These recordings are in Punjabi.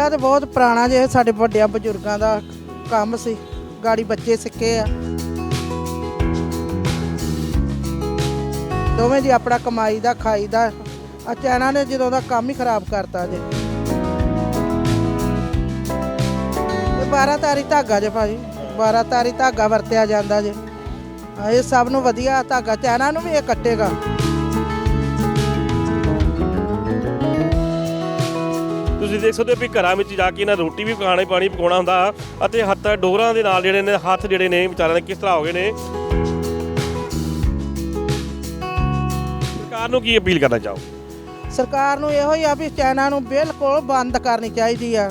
ਅੱਡਾ ਤੇ ਬਹੁਤ ਪੁਰਾਣਾ ਜੇ ਸਾਡੇ ਵੱਡਿਆਂ ਬਜ਼ੁਰਗਾਂ ਦਾ ਕੰਮ ਸੀ, ਗਾੜੀ ਬੱਚੇ ਸਿੱਕੇ ਆ। ਦੋਵੇਂ ਜੀ ਆਪਣਾ ਕਮਾਈ ਦਾ, ਖਾਈ ਦਾ ਆ ਚੈਨਾ ਨੇ ਜਦੋਂ ਦਾ ਕੰਮ ਹੀ ਖਰਾਬ ਕਰਤਾ ਜੇ। ਇਹ 12 ਤਾਰੀ ਧਾਗਾ ਜੇ ਭਾਜੀ 12 ਤਾਰੀ ਧਾਗਾ ਵਰਤਿਆ ਜਾਂਦਾ ਜੇ। ਇਹ ਸਭ ਨੂੰ ਵਧੀਆ ਧਾਗਾ, ਚੈਨਾ ਨੂੰ ਵੀ ਇਹ ਕੱਟੇਗਾ। ਤੁਸੀਂ ਦੇਖ ਸਕਦੇ ਹੋ ਵੀ ਘਰਾਂ ਵਿੱਚ ਜਾ ਕੇ ਇਹਨਾਂ ਰੋਟੀ ਵੀ ਪਕਾਣੀ ਪਾਣੀ ਪਕਾਉਣਾ ਹੁੰਦਾ ਅਤੇ ਹੱਥ ਡੋਰਾਂ ਦੇ ਨਾਲ ਜਿਹੜੇ ਨੇ ਹੱਥ ਜਿਹੜੇ ਨੇ ਵਿਚਾਰਿਆਂ ਦੇ ਕਿਸ ਤਰ੍ਹਾਂ ਹੋ ਗਏ ਨੇ। ਸਰਕਾਰ ਨੂੰ ਕੀ ਅਪੀਲ ਕਰਨਾ ਚਾਹੋ ਸਰਕਾਰ ਨੂੰ ਇਹੋ ਹੀ ਆ ਵੀ ਚੈਨਾ ਨੂੰ ਬਿਲਕੁਲ ਬੰਦ ਕਰਨੀ ਚਾਹੀਦੀ ਆ।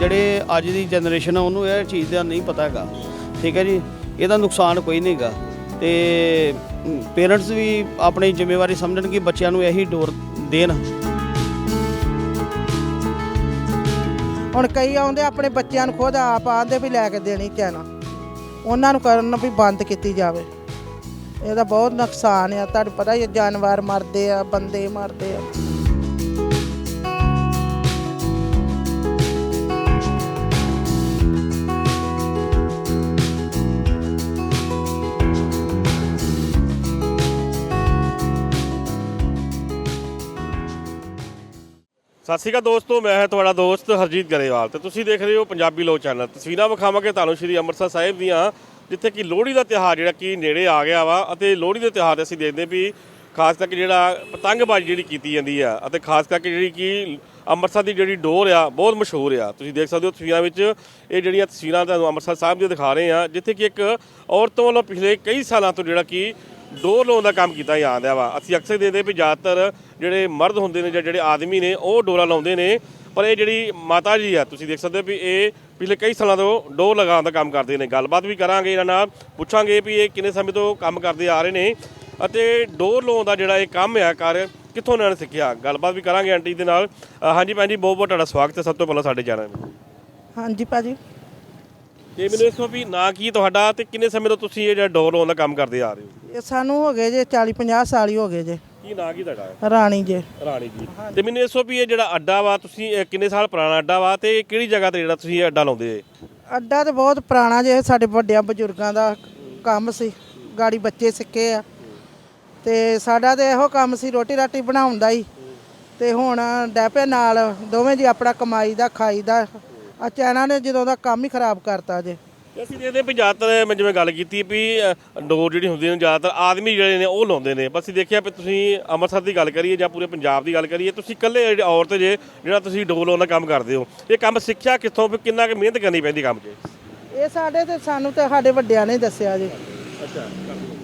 ਜਿਹੜੇ ਅੱਜ ਦੀ ਜਨਰੇਸ਼ਨ ਆ ਉਹਨੂੰ ਇਹ ਚੀਜ਼ ਦਾ ਨਹੀਂ ਪਤਾ ਹੈਗਾ। ਠੀਕ ਹੈ ਜੀ? ਇਹਦਾ ਨੁਕਸਾਨ ਕੋਈ ਨਹੀਂ ਹੈਗਾ। ਤੇ ਪੇਰੈਂਟਸ ਵੀ ਆਪਣੀ ਜ਼ਿੰਮੇਵਾਰੀ ਸਮਝਣ ਕਿ ਬੱਚਿਆਂ ਨੂੰ ਇਹੀ ਡੋਰ ਦੇਣ। ਹੁਣ ਕਈ ਆਉਂਦੇ ਆਪਣੇ ਬੱਚਿਆਂ ਨੂੰ ਖੁਦ ਆਪ ਆਂਦੇ ਵੀ ਲੈ ਕੇ ਦੇਣੀ ਚੈਨਾ। ਉਹਨਾਂ ਨੂੰ ਕਰਨ ਵੀ ਬੰਦ ਕੀਤੀ ਜਾਵੇ। ਇਹਦਾ ਬਹੁਤ ਨੁਕਸਾਨ ਆ ਤੁਹਾਨੂੰ ਪਤਾ ਹੀ ਆ, ਜਾਨਵਰ ਮਰਦੇ ਆ ਬੰਦੇ ਮਰਦੇ ਆ। ਸਤਿ ਸ਼੍ਰੀ ਅਕਾਲ ਦੋਸਤੋ, ਮੈਂ ਹਾਂ ਤੁਹਾਡਾ ਦੋਸਤ ਹਰਜੀਤ ਗਰੇਵਾਲ ਤੇ ਤੁਸੀਂ ਦੇਖ ਰਹੇ ਹੋ ਪੰਜਾਬੀ ਲੋਕ ਚੈਨਲ। ਤਸਵੀਰਾਂ ਵਿਖਾਵਾਂਗੇ ਤੁਹਾਨੂੰ ਸ਼੍ਰੀ ਅੰਮ੍ਰਿਤਸਰ ਸਾਹਿਬ ਦੀਆਂ, ਜਿੱਥੇ ਕਿ ਲੋਹੜੀ ਦਾ ਤਿਉਹਾਰ ਜਿਹੜਾ ਕਿ ਨੇੜੇ ਆ ਗਿਆ ਵਾ ਅਤੇ ਲੋਹੜੀ ਦੇ ਤਿਉਹਾਰ ਤੇ ਅਸੀਂ ਦੇਖਦੇ ਵੀ ਖਾਸ ਕਰਕੇ ਜਿਹੜਾ ਪਤੰਗਬਾਜ਼ੀ ਜਿਹੜੀ ਕੀਤੀ ਜਾਂਦੀ ਆ ਅਤੇ ਖਾਸ ਕਰਕੇ ਜਿਹੜੀ ਕਿ ਅੰਮ੍ਰਿਤਸਰ ਦੀ ਜਿਹੜੀ ਡੋਰ ਆ, ਬਹੁਤ ਮਸ਼ਹੂਰ ਆ। ਤੁਸੀਂ ਦੇਖ ਸਕਦੇ ਹੋ ਤਸਵੀਰਾਂ ਵਿੱਚ ਇਹ ਜਿਹੜੀਆਂ ਤਸਵੀਰਾਂ ਤੁਹਾਨੂੰ ਅੰਮ੍ਰਿਤਸਰ ਸਾਹਿਬ ਦੀਆਂ ਦਿਖਾ ਰਹੇ ਆ ਜਿੱਥੇ ਕਿ ਇੱਕ ਔਰਤ ਵੱਲੋਂ ਪਿਛਲੇ ਕਈ ਸਾਲਾਂ ਤੋਂ ਜਿਹੜਾ ਕਿ ਡੋਰ ਲਾਉਣ ਦਾ ਕੰਮ ਕੀਤਾ ਜਾਂਦਾ ਵਾ। ਅਸੀਂ ਅਕਸਰ ਦੇਖਦੇ ਵੀ ਜ਼ਿਆਦਾਤਰ ਜਿਹੜੇ ਮਰਦ ਹੁੰਦੇ ਨੇ ਜਾਂ ਜਿਹੜੇ ਆਦਮੀ ਨੇ, ਉਹ ਡੋਰਾ ਲਾਉਂਦੇ ਨੇ। ਪਰ ਇਹ ਜਿਹੜੀ ਮਾਤਾ ਜੀ ਆ, ਤੁਸੀਂ ਦੇਖ ਸਕਦੇ ਹੋ ਵੀ ਇਹ ਪਿਛਲੇ ਕਈ ਸਾਲਾਂ ਤੋਂ ਡੋਰ ਲਗਾਉਣ ਦਾ ਕੰਮ ਕਰਦੇ ਨੇ। ਗੱਲਬਾਤ ਵੀ ਕਰਾਂਗੇ ਇਹਨਾਂ ਨਾਲ, ਪੁੱਛਾਂਗੇ ਵੀ ਇਹ ਕਿੰਨੇ ਸਮੇਂ ਤੋਂ ਕੰਮ ਕਰਦੇ ਆ ਰਹੇ ਨੇ। ਅਤੇ ਡੋਰ ਲਾਉਣ ਦਾ ਜਿਹੜਾ ਇਹ ਕੰਮ ਆ ਕਰ ਕਿੱਥੋਂ ਇਹਨਾਂ ਨੇ ਸਿੱਖਿਆ? ਗੱਲਬਾਤ ਵੀ ਕਰਾਂਗੇ ਆਂਟੀ ਦੇ ਨਾਲ। ਹਾਂਜੀ ਭੈਣ ਜੀ, ਬਹੁਤ ਬਹੁਤ ਤੁਹਾਡਾ ਸਵਾਗਤ ਹੈ। ਸਭ ਤੋਂ ਪਹਿਲਾਂ ਸਾਡੇ ਚੈਨਲ ਵਿੱਚ ਹਾਂਜੀ ਭਾਜੀ। ਤੇ ਮੈਨੂੰ ਇਸ ਤੋਂ ਵੀ ਨਾ ਕੀ ਤੁਹਾਡਾ ਤੇ ਕਿੰਨੇ ਸਮੇਂ ਤੋਂ ਤੁਸੀਂ ਇਹ ਜਿਹੜਾ ਡੋਰ ਲਾਉਣ ਦਾ ਕੰਮ ਕਰਦੇ ਆ ਰਹੇ ਹੋ? ਇਹ ਸਾਨੂੰ ਹੋ ਗਏ ਜੇ 40 50 ਸਾਲ ਹੀ ਹੋ ਗਏ ਜੇ। ਕੀ ਨਾਂ ਕੀ ਤੁਹਾਡਾ? ਰਾਣੀ ਜੇ। ਰਾਣੀ ਜੀ। ਤੇ ਮੈਨੂੰ ਦੱਸੋ ਵੀ ਇਹ ਜਿਹੜਾ ਅੱਡਾ ਵਾ ਤੁਸੀਂ ਇਹ ਕਿੰਨੇ ਸਾਲ ਪੁਰਾਣਾ ਅੱਡਾ ਵਾ ਤੇ ਇਹ ਕਿਹੜੀ ਜਗ੍ਹਾ ਤੇ ਜਿਹੜਾ ਤੁਸੀਂ ਇਹ ਅੱਡਾ ਲਾਉਂਦੇ ਜੇ? ਅੱਡਾ ਤੇ ਬਹੁਤ ਪੁਰਾਣਾ ਜੇ ਸਾਡੇ ਵੱਡਿਆਂ ਬਜ਼ੁਰਗਾਂ ਦਾ ਕੰਮ ਸੀ। ਗਾੜੀ ਬੱਚੇ ਸਿੱਕੇ ਆ। ਤੇ ਸਾਡਾ ਤੇ ਇਹੋ ਕੰਮ ਸੀ ਰੋਟੀ ਰਾਟੀ ਬਣਾਉਣ ਦਾ ਹੀ। ਤੇ ਹੁਣ ਡੈਪੇ ਨਾਲ ਦੋਵੇਂ ਜੀ ਆਪਣਾ ਕਮਾਈ ਦਾ ਖਾਈ ਦਾ। ਆ ਚੈਨਾ ਨੇ ਜਦੋਂ ਦਾ ਕੰਮ ਹੀ ਖਰਾਬ ਕਰਤਾ ਜੇ। ਤੇ ਅਸੀਂ ਦੇਖਦੇ ਵੀ ਜ਼ਿਆਦਾਤਰ ਮੈਂ ਜਿਵੇਂ ਗੱਲ ਕੀਤੀ ਵੀ ਅ, ਡੋਰ ਜਿਹੜੀ ਹੁੰਦੀ ਨੇ ਜ਼ਿਆਦਾਤਰ ਆਦਮੀ ਜਿਹੜੇ ਨੇ ਉਹ ਲਾਉਂਦੇ ਨੇ। ਬਸ ਅਸੀਂ ਦੇਖਿਆ ਵੀ ਤੁਸੀਂ ਅੰਮ੍ਰਿਤਸਰ ਦੀ ਗੱਲ ਕਰੀਏ ਜਾਂ ਪੂਰੇ ਪੰਜਾਬ ਦੀ ਗੱਲ ਕਰੀਏ ਤੁਸੀਂ ਇਕੱਲੇ ਜਿਹੜੇ ਔਰਤ ਜੇ ਜਿਹੜਾ ਤੁਸੀਂ ਡੋਰ ਲਾਉਣ ਦਾ ਕੰਮ ਕਰਦੇ ਹੋ ਇਹ ਕੰਮ ਸਿੱਖਿਆ ਕਿੱਥੋਂ ਵੀ ਕਿੰਨਾ ਕੁ ਮਿਹਨਤ ਕਰਨੀ ਪੈਂਦੀ ਕੰਮ 'ਚ? ਇਹ ਸਾਡੇ ਤੇ ਸਾਨੂੰ ਤੇ ਸਾਡੇ ਵੱਡਿਆਂ ਨੇ ਦੱਸਿਆ ਜੀ। ਅੱਛਾ।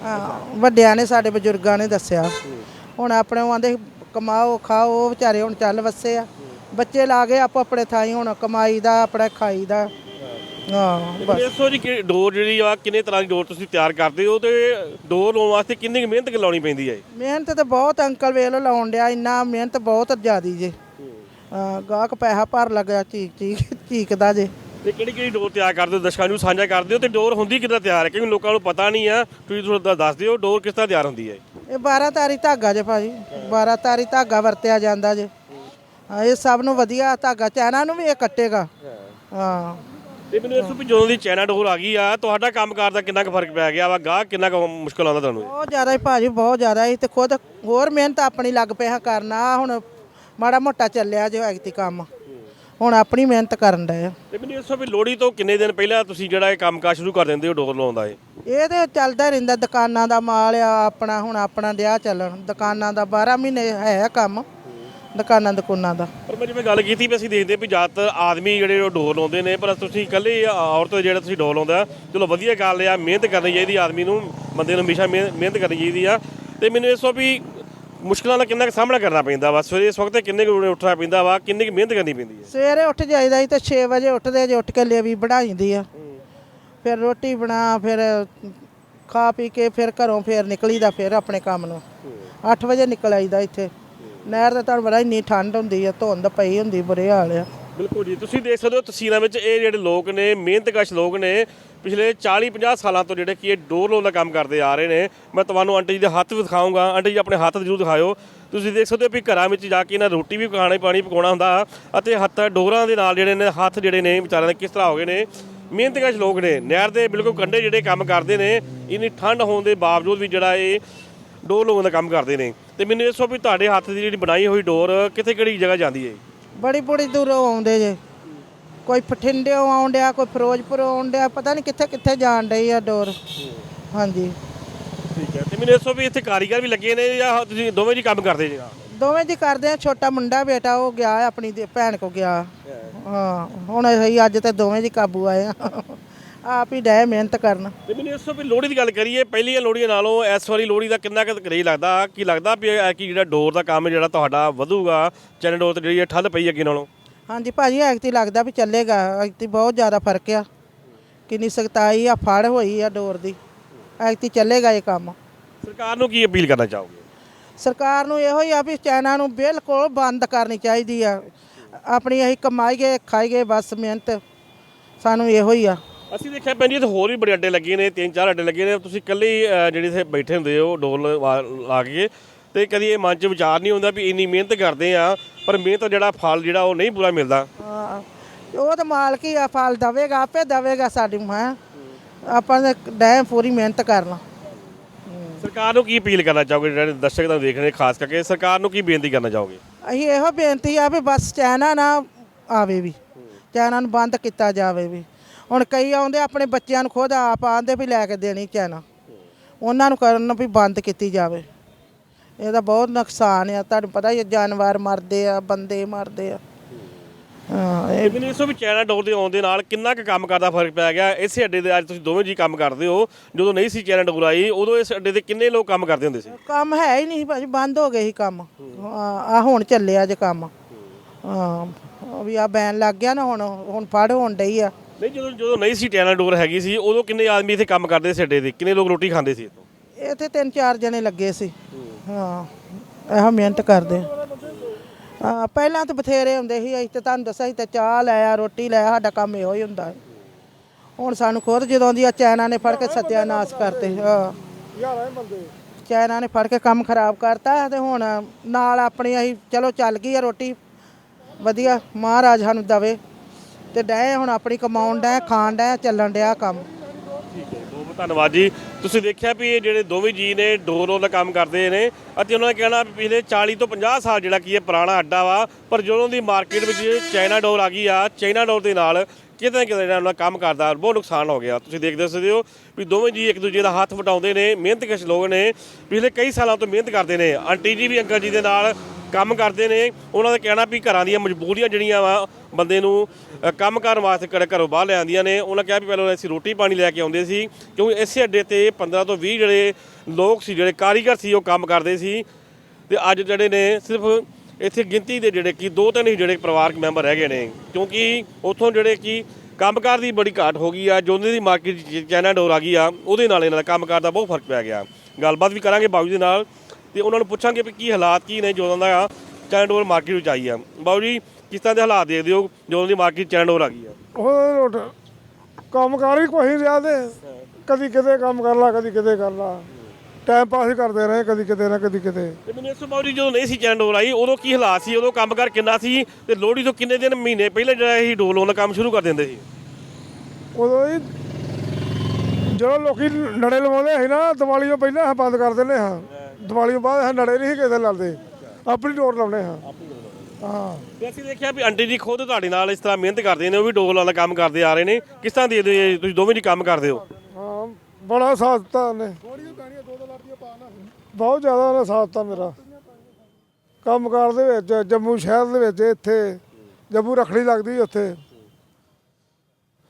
ਹਾਂ ਵੱਡਿਆਂ ਨੇ ਸਾਡੇ ਬਜ਼ੁਰਗਾਂ ਨੇ ਦੱਸਿਆ। ਹੁਣ ਆਪਣੇ ਉਹ ਆਂਦੇ ਕਮਾਓ ਖਾਓ ਉਹ ਵਿਚਾਰੇ ਹੁਣ ਚੱਲ ਵਸੇ ਆ। ਬੱਚੇ ਲਾ ਗਏ ਆਪੋ ਆਪਣੇ ਥਾਈ ਹੁਣ ਕਮਾਈ ਦਾ ਆਪਣਾ ਖਾਈ ਦਾ। ਹਾਂ ਬਸ। ਦੱਸੋ ਜੀ ਕਿ ਡੋਰ ਜਿਹੜੀ ਆ ਕਿੰਨੇ ਤਰ੍ਹਾਂ ਦੀ ਡੋਰ ਤੁਸੀਂ ਤਿਆਰ ਕਰਦੇ ਹੋ ਤੇ ਡੋਰ ਲਾਉਣ ਵਾਸਤੇ ਕਿੰਨੀ ਕੁ ਮਿਹਨਤ ਲਾਉਣੀ ਪੈਂਦੀ ਹੈ ਮਿਹਨਤ ਤੇ ਬਹੁਤ ਅੰਕਲ ਵੇਲ ਲਾਉਣ ਡਿਆ ਇੰਨਾ ਮਿਹਨਤ ਬਹੁਤ ਜ਼ਿਆਦੀ ਜੇ। ਹਾਂ ਗਾਹਕ ਪੈਸਾ ਭਰ ਲੱਗਾ ਚੀਕ ਚੀਕ ਚੀਕਦਾ ਜੇ। ਤੇ ਕਿਹੜੀ ਕਿਹੜੀ ਡੋਰ ਤਿਆਰ ਕਰਦੇ ਹੋ? ਦਰਸ਼ਕਾਂ ਨੂੰ ਸਾਂਝਾ ਕਰਦੇ ਹੋ ਤੇ ਡੋਰ ਹੁੰਦੀ ਕਿੱਦਾਂ ਤਿਆਰ ਹੈ? ਕਿਉਂਕਿ ਲੋਕਾਂ ਨੂੰ ਪਤਾ ਨਹੀਂ ਆ ਤੁਸੀਂ ਥੋੜਾ ਦੱਸ ਦਿਓ ਡੋਰ ਕਿਸ ਤਰ੍ਹਾਂ ਤਿਆਰ ਹੁੰਦੀ ਹੈ ਇਹ 12 ਤਾਰੀ ਧਾਗਾ ਜੇ ਭਾਜੀ। 12 ਤਾਰੀ ਧਾਗਾ ਵਰਤਿਆ ਜਾਂਦਾ ਜੇ। ਹਾਂ ਇਹ ਸਭ ਨੂੰ ਵਧੀਆ ਧਾਗਾ ਚੈਨਾ ਨੂੰ ਵੀ ਇਹ ਕੱਟੇਗਾ। ਹਾਂ। ਤੇ ਮੈਨੂੰ ਇਸ ਵੀ ਜਦੋਂ ਦੀ ਚਾਈਨਾ ਡੋਰ ਆ ਗਈ ਆ ਤੁਹਾਡਾ ਕੰਮਕਾਰ ਦਾ ਕਿੰਨਾ ਕੁ ਫ਼ਰਕ ਪੈ ਗਿਆ ਵਾ? ਗਾਹ ਕਿੰਨਾ ਕੁ ਮੁਸ਼ਕਲ ਆਉਂਦਾ ਤੁਹਾਨੂੰ? ਬਹੁਤ ਜ਼ਿਆਦਾ ਹੀ ਭਾਜੀ ਬਹੁਤ ਜ਼ਿਆਦਾ ਹੀ ਤੇ ਖੁਦ ਹੋਰ ਮਿਹਨਤ ਆਪਣੀ ਲੱਗ ਪਿਆ ਕਰਨਾ। ਹੁਣ ਮਾੜਾ ਮੋਟਾ ਚੱਲਿਆ ਜੋ ਐਗਤੀ ਕੰਮ। ਹੁਣ ਆਪਣੀ ਮਿਹਨਤ ਕਰਨ ਡਏ ਤੇ ਮੈਨੂੰ ਇਸ ਵੀ ਲੋੜੀ ਤੋਂ ਕਿੰਨੇ ਦਿਨ ਪਹਿਲਾਂ ਤੁਸੀਂ ਜਿਹੜਾ ਇਹ ਕੰਮਕਾਰ ਸ਼ੁਰੂ ਕਰ ਦਿੰਦੇ ਹੋ ਡੋਰ ਲਾਉਣ ਦਾ ਇਹ? ਤੇ ਚੱਲਦਾ ਰਹਿੰਦਾ ਦੁਕਾਨਾਂ ਦਾ ਮਾਲ ਆ ਆਪਣਾ ਹੁਣ ਆਪਣਾ ਡਿਆ ਚੱਲਣ। ਦੁਕਾਨਾਂ ਦਾ 12 ਮਹੀਨੇ ਹੈ ਕੰਮ। ਦੁਕਾਨਾਂ ਦੁਕਾਨਾਂ ਦਾ। ਪਰ ਮੈਂ ਜਿਵੇਂ ਗੱਲ ਕੀਤੀ ਵੀ ਅਸੀਂ ਦੇਖਦੇ ਵੀ ਜ਼ਿਆਦਾਤਰ ਆਦਮੀ ਜਿਹੜੇ ਉਹ ਡੋਰ ਲਾਉਂਦੇ ਨੇ ਪਰ ਤੁਸੀਂ ਇਕੱਲੇ ਔਰਤ ਜਿਹੜਾ ਤੁਸੀਂ ਡੋਰ ਲਾਉਂਦਾ ਚਲੋ ਵਧੀਆ ਗੱਲ ਆ ਮਿਹਨਤ ਕਰਨੀ ਚਾਹੀਦੀ ਆਦਮੀ ਨੂੰ ਬੰਦੇ ਨੂੰ ਹਮੇਸ਼ਾ ਮਿਹਨ- ਮਿਹਨਤ ਕਰਨੀ ਚਾਹੀਦੀ ਆ। ਤੇ ਮੈਨੂੰ ਇਸ ਤੋਂ ਵੀ ਮੁਸ਼ਕਲਾਂ ਦਾ ਕਿੰਨਾ ਕੁ ਸਾਹਮਣਾ ਕਰਨਾ ਪੈਂਦਾ ਵਾ ਸਵੇਰੇ ਇਸ ਵਕਤ ਕਿੰਨੇ ਕੁ ਉੱਠਣਾ ਪੈਂਦਾ ਵਾ ਕਿੰਨੀ ਕੁ ਮਿਹਨਤ ਕਰਨੀ ਪੈਂਦੀ ਹੈ ਸਵੇਰੇ ਉੱਠ ਜਾਈਦਾ ਸੀ ਤੇ 6 ਵਜੇ ਉੱਠਦੇ ਜੇ ਉੱਠ ਕੇ ਲੇਵੀ ਬਣਾਈਦੀ ਆ। ਫਿਰ ਰੋਟੀ ਬਣਾ ਫਿਰ ਖਾ ਪੀ ਕੇ ਫਿਰ ਘਰੋਂ ਫਿਰ ਨਿਕਲੀਦਾ ਫਿਰ ਆਪਣੇ ਕੰਮ ਨੂੰ। 8 ਵਜੇ ਨਿਕਲ ਆਈਦਾ ਇੱਥੇ। ਨਹਿਰ ਤੇ ਤੁਹਾਨੂੰ ਪਤਾ ਇੰਨੀ ਠੰਡ ਹੁੰਦੀ ਆ, ਧੁੰਦ ਪਈ ਹੁੰਦੀ ਬੁਰੇ ਹਾਲ ਆ। ਬਿਲਕੁਲ ਜੀ, ਤੁਸੀਂ ਦੇਖ ਸਕਦੇ ਹੋ ਤਸਵੀਰਾਂ ਵਿੱਚ ਇਹ ਜਿਹੜੇ ਲੋਕ ਨੇ, ਮਿਹਨਤਕਸ਼ ਲੋਕ ਨੇ, ਪਿਛਲੇ 40 50 ਸਾਲਾਂ ਤੋਂ ਜਿਹੜੇ ਕਿ ਇਹ ਡੋਰ ਲੋਨ ਦਾ ਕੰਮ ਕਰਦੇ ਆ ਰਹੇ ਨੇ। ਮੈਂ ਤੁਹਾਨੂੰ ਆਂਟੀ ਜੀ ਦੇ ਹੱਥ ਵੀ ਦਿਖਾਉਂਗਾ ਆਂਟੀ ਜੀ ਆਪਣੇ ਹੱਥ ਜ਼ਰੂਰ ਦਿਖਾਇਓ। ਤੁਸੀਂ ਦੇਖ ਸਕਦੇ ਹੋ ਵੀ ਘਰਾਂ ਵਿੱਚ ਜਾ ਕੇ ਇਹਨਾਂ ਰੋਟੀ ਵੀ ਪਕਾਣੀ ਪਾਣੀ ਪਕਾਉਣਾ ਹੁੰਦਾ ਅਤੇ ਹੱਥ, ਡੋਰਾਂ ਦੇ ਨਾਲ ਜਿਹੜੇ ਨੇ, ਹੱਥ ਜਿਹੜੇ ਨੇ, ਵਿਚਾਰਿਆਂ ਦੇ ਕਿਸ ਤਰ੍ਹਾਂ ਹੋ ਗਏ ਨੇ, ਮਿਹਨਤਕਸ਼ ਲੋਕ ਨੇ। ਨਹਿਰ ਦੇ ਬਿਲਕੁਲ ਕੰਢੇ ਜਿਹੜੇ ਕੰਮ ਕਰਦੇ ਨੇ, ਇੰਨੀ ਠੰਡ ਹੋਣ ਦੇ ਬਾਵਜੂਦ ਵੀ ਜਿਹੜਾ ਇਹ ਡੋਰ ਲੋਨ ਦਾ ਕੰਮ ਕਰਦੇ ਨੇ ਤੇ ਮੈਨੂੰ ਇਹ ਵੀ ਤੁਹਾਡੇ ਹੱਥ ਦੀ ਜਿਹੜੀ ਬਣਾਈ ਹੋਈ ਡੋਰ ਕਿੱਥੇ ਕਿਹੜੀ ਜਗ੍ਹਾ ਜਾਂਦੀ ਹੈ ਬੜੀ ਬੜੀ ਦੂਰੋਂ ਆਉਂਦੇ ਜੇ। ਕੋਈ ਬਠਿੰਡਿਓਂ ਆਉਣ ਡਿਆ ਕੋਈ ਫਿਰੋਜ਼ਪੁਰੋਂ ਆਉਣ ਡਿਆ ਪਤਾ ਨਹੀਂ ਕਿੱਥੇ ਕਿੱਥੇ ਜਾਣ ਡਈ ਆ ਡੋਰ। ਹਾਂਜੀ। ਠੀਕ ਹੈ ਤੇ ਮੈਨੂੰ ਦੱਸੋ ਵੀ ਇੱਥੇ ਕਾਰੀਗਰ ਵੀ ਲੱਗੇ ਨੇ ਜਾਂ ਤੁਸੀਂ ਦੋਵੇਂ ਜੀ ਕੰਮ ਕਰਦੇ ਜੀ? ਦੋਵੇਂ ਜੀ ਕਰਦੇ ਆ ਛੋਟਾ ਮੁੰਡਾ ਬੇਟਾ ਉਹ ਗਿਆ ਆਪਣੀ ਦੇ- ਭੈਣ ਕੋ ਗਿਆ। ਹਾਂ ਹੁਣ ਅਸੀਂ ਅੱਜ ਤੇ ਦੋਵੇਂ ਜੀ ਕਾਬੂ ਆਏ ਆ। ਆਪ ਹੀ ਡਏ ਮਿਹਨਤ ਕਰਨ। ਤੇ ਮੈਨੂੰ ਦੱਸੋ ਵੀ ਲੋਹੜੀ ਦੀ ਗੱਲ ਕਰੀਏ ਪਹਿਲੀਆਂ ਲੋਹੜੀਆਂ ਨਾਲੋਂ ਇਸ ਵਾਰੀ ਲੋਹੜੀ ਦਾ ਕਿੰਨਾ ਕੁ ਕਰੇਜ ਲੱਗਦਾ? ਕੀ ਲੱਗਦਾ ਵੀ ਕੀ ਜਿਹੜਾ ਡੋਰ ਦਾ ਕੰਮ ਜਿਹੜਾ ਤੁਹਾਡਾ ਵਧੂਗਾ ਚੈਨਲ ਡੋਰ ਤੇ ਜਿਹੜੀ ਠੱਲ ਪਈ ਅੱਗੇ ਨਾਲੋਂ? ਹਾਂਜੀ ਭਾਜੀ ਐਕਤੀ ਲੱਗਦਾ ਵੀ ਚੱਲੇਗਾ। ਐਕਤੀ ਬਹੁਤ ਜ਼ਿਆਦਾ ਫ਼ਰਕ ਆ। ਕਿੰਨੀ ਸਖਤਾਈ ਆ ਫੜ ਹੋਈ ਆ ਡੋਰ ਦੀ। ਐਕਤੀ ਚੱਲੇਗਾ ਇਹ ਕੰਮ। ਸਰਕਾਰ ਨੂੰ ਕੀ ਅਪੀਲ ਕਰਨਾ ਚਾਹੋਗੇ? ਸਰਕਾਰ ਨੂੰ ਇਹੋ ਹੀ ਆ ਵੀ ਚਾਈਨਾ ਨੂੰ ਬਿਲਕੁਲ ਬੰਦ ਕਰਨੀ ਚਾਹੀਦੀ ਆ। ਆਪਣੀ ਅਸੀਂ ਕਮਾਈਏ ਖਾਈਏ ਬਸ ਮਿਹਨਤ। ਸਾਨੂੰ ਇਹੋ ਹੀ ਆ। ਅਸੀਂ ਦੇਖਿਆ ਜੀ ਇੱਥੇ ਹੋਰ ਵੀ ਬੜੇ ਅੱਡੇ ਲੱਗੇ ਨੇ ਤਿੰਨ ਚਾਰ ਅੱਡੇ ਲੱਗੇ ਨੇ। ਤੁਸੀਂ ਇਕੱਲੇ ਜਿਹੜੇ ਇੱਥੇ ਬੈਠੇ ਹੁੰਦੇ ਹੋ ਡੋਰ ਲਵਾ- ਲਾ ਕੇ ਤੇ ਕਦੀ ਇਹ ਮਨ 'ਚ ਵਿਚਾਰ ਨਹੀਂ ਹੁੰਦਾ ਵੀ ਇੰਨੀ ਮਿਹਨਤ ਕਰਦੇ ਆ ਪਰ ਮਿਹਨਤ ਜਿਹੜਾ ਫਲ ਜਿਹੜਾ ਉਹ ਨਹੀਂ ਪੂਰਾ ਮਿਲਦਾ। ਹਾਂ, ਉਹ ਤਾਂ ਮਾਲਕ ਹੀ ਆ ਫਲ ਦਵੇਗਾ ਆਪੇ ਦਵੇਗਾ ਸਾਡੀ ਮਾਂ। ਆਪਾਂ ਨੇ ਡੈ ਪੂਰੀ ਮਿਹਨਤ ਕਰਨਾ। ਸਰਕਾਰ ਨੂੰ ਕੀ ਅਪੀਲ ਕਰਨਾ ਚਾਹੋਗੇ? ਜਿਹੜੇ ਦਰਸ਼ਕ ਤੁਹਾਨੂੰ ਦੇਖ ਰਹੇ ਖਾਸ ਕਰਕੇ ਸਰਕਾਰ ਨੂੰ ਕੀ ਬੇਨਤੀ ਕਰਨਾ ਚਾਹੋਗੇ? ਅਸੀਂ ਇਹੋ ਬੇਨਤੀ ਆ ਵੀ ਬਸ ਚਾਈਨਾ ਨਾ ਆਵੇ ਵੀ ਚਾਈਨਾ ਨੂੰ ਬੰਦ ਕੀਤਾ ਜਾਵੇ ਵੀ। ਹੁਣ ਕਈ ਆਉਂਦੇ ਆਪਣੇ ਬੱਚਿਆਂ ਨੂੰ ਖੁਦ ਆਪ ਆਂਦੇ ਵੀ ਲੈ ਕੇ ਦੇਣੀ ਚਾਈਨਾ ਉਹਨਾਂ ਨੂੰ ਕਰਨ ਵੀ ਬੰਦ ਕੀਤੀ ਜਾਵੇ। ਇਹਦਾ ਬਹੁਤ ਨੁਕਸਾਨ ਆ ਤੁਹਾਨੂੰ ਪਤਾ ਹੀ ਜਾਨਵਰ ਮਰਦੇ ਆ ਬੰਦੇ ਮਰਦੇ ਆ। ਹਾਂ ਇਹ ਇਹ ਮੈਨੂੰ ਦੱਸੋ ਵੀ ਚਾਈਨਾ ਡੋਰ ਦੇ ਆਉਣ ਦੇ ਨਾਲ ਕਿੰਨਾ ਕੁ ਕੰਮ ਕਰਦਾ ਫ਼ਰਕ ਪੈ ਗਿਆ? ਇਸੇ ਅੱਡੇ ਦੇ ਅੱਜ ਤੁਸੀਂ ਦੋਵੇਂ ਜੀ ਕੰਮ ਕਰਦੇ ਹੋ। ਜਦੋਂ ਨਹੀਂ ਸੀ ਚਾਈਨਾ ਡੋਰ ਆਈ ਉਦੋਂ ਇਸ ਅੱਡੇ ਤੇ ਕਿੰਨੇ ਲੋਕ ਕੰਮ ਕਰਦੇ ਹੁੰਦੇ ਸੀ? ਕੰਮ ਹੈ ਹੀ ਨਹੀਂ ਭਾਜੀ ਬੰਦ ਹੋ ਗਏ ਸੀ ਕੰਮ। ਆ ਹੁਣ ਚੱਲਿਆ ਜੇ ਕੰਮ। ਹਾਂ ਵੀ ਆ ਬੈਨ ਲੱਗ ਗਿਆ ਨਾ ਹੁਣ ਹੁਣ ਫੜ ਹੋਣ ਡਈ ਆ। ਨਹੀਂ, ਜਦੋਂ ਜਦੋਂ ਨਹੀਂ ਸੀ ਚਾਈਨਾ ਡੋਰ ਹੈਗੀ ਸੀ, ਉਦੋਂ ਕਿੰਨੇ ਆਦਮੀ ਇੱਥੇ ਕੰਮ ਕਰਦੇ ਸੀ ਅੱਡੇ ਤੇ ਕਿੰਨੇ ਲੋਕ ਰੋਟੀ ਖਾਂਦੇ ਸੀ ਇੱਥੋਂ? ਇੱਥੇ ਤਿੰਨ ਚਾਰ ਜਣੇ ਲੱਗੇ ਸੀ। ਹਾਂ, ਇਹੋ ਮਿਹਨਤ ਕਰਦੇ। ਹਾਂ, ਪਹਿਲਾਂ ਤਾਂ ਬਥੇਰੇ ਹੁੰਦੇ ਸੀ, ਅਸੀਂ ਤੇ ਤੁਹਾਨੂੰ ਦੱਸਿਆ ਸੀ, ਤੇ ਚਾਹ ਲੈ ਆ, ਰੋਟੀ ਲੈ ਆ, ਸਾਡਾ ਕੰਮ ਇਹੋ ਹੀ ਹੁੰਦਾ। ਹੈ। ਹੁਣ ਸਾਨੂੰ ਖੁਦ ਜਦੋਂ ਦੀ ਆ ਚਾਈਨਾ ਨੇ ਫੜ ਕੇ ਸਤਿਆਨਾਸ਼ ਕਰਤੇ, ਹਾਂ। ਚਾਈਨਾ ਨੇ ਫੜ ਕੇ ਕੰਮ ਖਰਾਬ ਕਰਤਾ, ਤੇ ਹੁਣ ਨਾਲ ਆਪਣੀ ਅਸੀਂ, ਚਲੋ ਚੱਲ ਗਈ ਆ ਰੋਟੀ, ਵਧੀਆ, ਮਹਾਰਾਜ ਸਾਨੂੰ ਦਵੇ। ਤੇ ਡੈ, ਹੁਣ ਆਪਣੀ ਕਮਾਉਣ ਡੈ, ਖਾਣ ਡੈ, ਚੱਲਣ ਡਿਆ ਕੰਮ। ਠੀਕ ਹੈ ਬਹੁਤ ਬਹੁਤ ਧੰਨਵਾਦ ਜੀ। ਤੁਸੀਂ ਦੇਖਿਆ ਵੀ ਇਹ ਜਿਹੜੇ ਦੋਵੇਂ ਜੀ ਨੇ ਡੋਰੋ ਦਾ ਕੰਮ ਕਰਦੇ ਨੇ, ਅਤੇ ਉਹਨਾਂ ਨੇ ਕਹਿਣਾ ਵੀ ਪਿਛਲੇ 40 ਤੋਂ 50 ਸਾਲ ਜਿਹੜਾ ਕੀ ਇਹ ਪੁਰਾਣਾ ਅੱਡਾ ਵਾ, ਪਰ ਜਦੋਂ ਦੀ ਮਾਰਕੀਟ ਵਿੱਚ ਚਾਈਨਾ ਡੋਰ ਆ ਗਈ ਆ, ਚਾਈਨਾ ਡੋਰ ਦੇ ਨਾਲ ਕਿਤੇ ਨਾ ਕਿਤੇ ਜਿਹੜਾ ਉਹਨਾਂ ਕੰਮ ਕਰਦਾ, ਬਹੁਤ ਨੁਕਸਾਨ ਹੋ ਗਿਆ। ਤੁਸੀਂ ਦੇਖਦੇ ਸਕਦੇ ਹੋ ਵੀ ਦੋਵੇਂ ਜੀ ਇੱਕ ਦੂਜੇ ਦਾ ਹੱਥ ਵਟਾਉਂਦੇ ਨੇ, ਮਿਹਨਤਕਸ਼ ਲੋਕ ਨੇ, ਪਿਛਲੇ ਕਈ ਸਾਲਾਂ ਤੋਂ ਮਿਹਨਤ ਕਰਦੇ ਨੇ। ਆਂਟੀ ਜੀ ਵੀ ਅੰਕਲ ਜੀ ਦੇ ਨਾਲ ਕੰਮ ਕਰਦੇ ਨੇ, ਉਹਨਾਂ ਦਾ ਕਹਿਣਾ ਵੀ ਘਰਾਂ ਦੀਆਂ ਮਜਬੂਰੀਆਂ ਜਿਹੜੀਆਂ ਵਾ, ਬੰਦੇ ਨੂੰ ਕੰਮ ਕਰਨ ਵਾਸਤੇ ਘਰ, ਘਰੋਂ ਬਾਹਰ ਲੈ ਆਉਂਦੀਆਂ ਨੇ। ਉਹਨਾਂ ਕਿਹਾ ਵੀ ਪਹਿਲਾਂ ਅਸੀਂ ਰੋਟੀ ਪਾਣੀ ਲੈ ਕੇ ਆਉਂਦੇ ਸੀ, ਕਿਉਂਕਿ ਇਸੇ ਅੱਡੇ ਤੇ 15 ਤੋਂ 20 ਜਿਹੜੇ ਲੋਕ ਸੀ, ਜਿਹੜੇ ਕਾਰੀਗਰ ਸੀ, ਉਹ ਕੰਮ ਕਰਦੇ ਸੀ। ਤੇ ਅੱਜ ਜਿਹੜੇ ਨੇ, ਸਿਰਫ ਇੱਥੇ ਗਿਣਤੀ ਦੇ ਜਿਹੜੇ ਕਿ ਦੋ ਤਿੰਨ ਹੀ ਜਿਹੜੇ ਪਰਿਵਾਰਕ ਮੈਂਬਰ ਰਹਿ ਗਏ ਨੇ। ਕਿਉਂਕਿ ਉੱਥੋਂ ਜਿਹੜੇ ਕਿ ਕੰਮਕਾਰ ਦੀ ਬੜੀ ਘਾਟ ਹੋ ਗਈ ਆ ਜੋਨੇ ਦੀ ਮਾਰਕੀਟ ਚਾਈਨਾ ਡੋਰ ਆ ਗਈ ਆ, ਉਹਦੇ ਨਾਲ ਇਹਨਾਂ ਦਾ ਕੰਮਕਾਰ ਦਾ ਬਹੁਤ ਫ਼ਰਕ ਪੈ ਗਿਆ। ਗੱਲਬਾਤ ਵੀ ਕਰਾਂਗੇ ਬਾਬੂ ਜੀ ਨਾਲ। ਤੇ ਉਹਨਾਂ ਨੂੰ ਪੁੱਛਾਂਗੇ ਵੀ ਕੀ ਹਾਲਾਤ ਕੀ ਨੇ ਜਦੋਂ ਦਾ ਚਾਈਨਾ ਡੋਰ ਮਾਰਕੀਟ ਵਿੱਚ ਆਈ ਆ। ਬਾਬੂ ਜੀ ਕਿਸ ਤਰ੍ਹਾਂ ਦੇ ਹਾਲਾਤ ਦੇਖਦੇ ਹੋ ਜਦੋਂ ਦੀ ਮਾਰਕੀਟ ਚਾਈਨਾ ਡੋਰ ਆ ਗਈ ਆ? ਉਹ ਰੋਟ ਕੰਮ ਕਰ ਹੀ ਕੋਈ ਰਿਹਾ ਤੇ। ਕਦੀ ਕਿਤੇ ਕੰਮ ਕਰ ਲਾ ਕਦੀ ਕਿਤੇ ਕਰ ਲਾ। ਟਾਈਮ ਪਾਸ ਹੀ ਕਰਦੇ ਰਹੇ ਕਦੀ ਕਿਤੇ ਨਾ ਕਦੀ ਕਿਤੇ। ਤੇ ਮੈਨੂੰ ਇਸ ਬਾਬੂ ਜੀ ਜਦੋਂ ਨਹੀਂ ਸੀ ਚਾਈਨਾ ਡੋਰ ਆਈ ਉਦੋਂ ਕੀ ਹਾਲਾਤ ਸੀ? ਉਦੋਂ ਕੰਮਕਾਰ ਕਿੰਨਾ ਸੀ? ਤੇ ਲੋਹੜੀ ਤੋਂ ਕਿੰਨੇ ਦਿਨ ਮਹੀਨੇ ਪਹਿਲਾਂ ਜਿਹੜਾ ਇਹ ਲਾਉਣ ਦਾ ਕੰਮ ਸ਼ੁਰੂ ਕਰ ਦਿੰਦੇ ਸੀ? ਉਦੋਂ ਹੀ ਜਦੋਂ ਲੋਕੀ ਨੜੇ ਲਵਾਉਂਦੇ ਸੀ ਨਾ ਦੀਵਾਲੀ ਤੋਂ ਪਹਿਲਾਂ ਬੰਦ ਕਰ ਦਿੰਦੇ ਹਾਂ। ਦੀਵਾਲੀ ਤੋਂ ਬਾਅਦ ਅਸੀਂ ਨੜੇ ਨਹੀਂ ਕਿਸੇ ਦੇ ਲਾਉਂਦੇ ਆਪਣੀ ਡੋਰ ਲਾਉਂਦੇ ਹਾਂ ਹਾਂ। ਤੇ ਅਸੀਂ ਦੇਖਿਆ ਵੀ ਆਂਟੀ ਜੀ ਖੁਦ ਤੁਹਾਡੇ ਨਾਲ ਇਸ ਤਰ੍ਹਾਂ ਮਿਹਨਤ ਕਰਦੇ ਨੇ ਉਹ ਵੀ ਡੋਰ ਲਾਉਣ ਦਾ ਕੰਮ ਕਰਦੇ ਆ ਰਹੇ ਨੇ। ਕਿਸ ਤਰ੍ਹਾਂ ਦੇ ਦੇ ਤੁਸੀਂ ਦੋਵੇਂ ਜੀ ਕੰਮ ਕਰਦੇ ਹੋ? ਹਾਂ ਬੜਾ ਸਾਥ ਦਿੱਤਾ ਉਹਨੇ। ਬਹੁਤ ਜ਼ਿਆਦਾ ਉਹਨੇ ਸਾਥ ਦਿੱਤਾ ਮੇਰਾ। ਕੰਮਕਾਰ ਦੇ ਵਿੱਚ ਜੰਮੂ ਸ਼ਹਿਰ ਦੇ ਵਿੱਚ ਇੱਥੇ ਜੰਮੂ ਰਖੜੀ ਲੱਗਦੀ ਸੀ ਉੱਥੇ।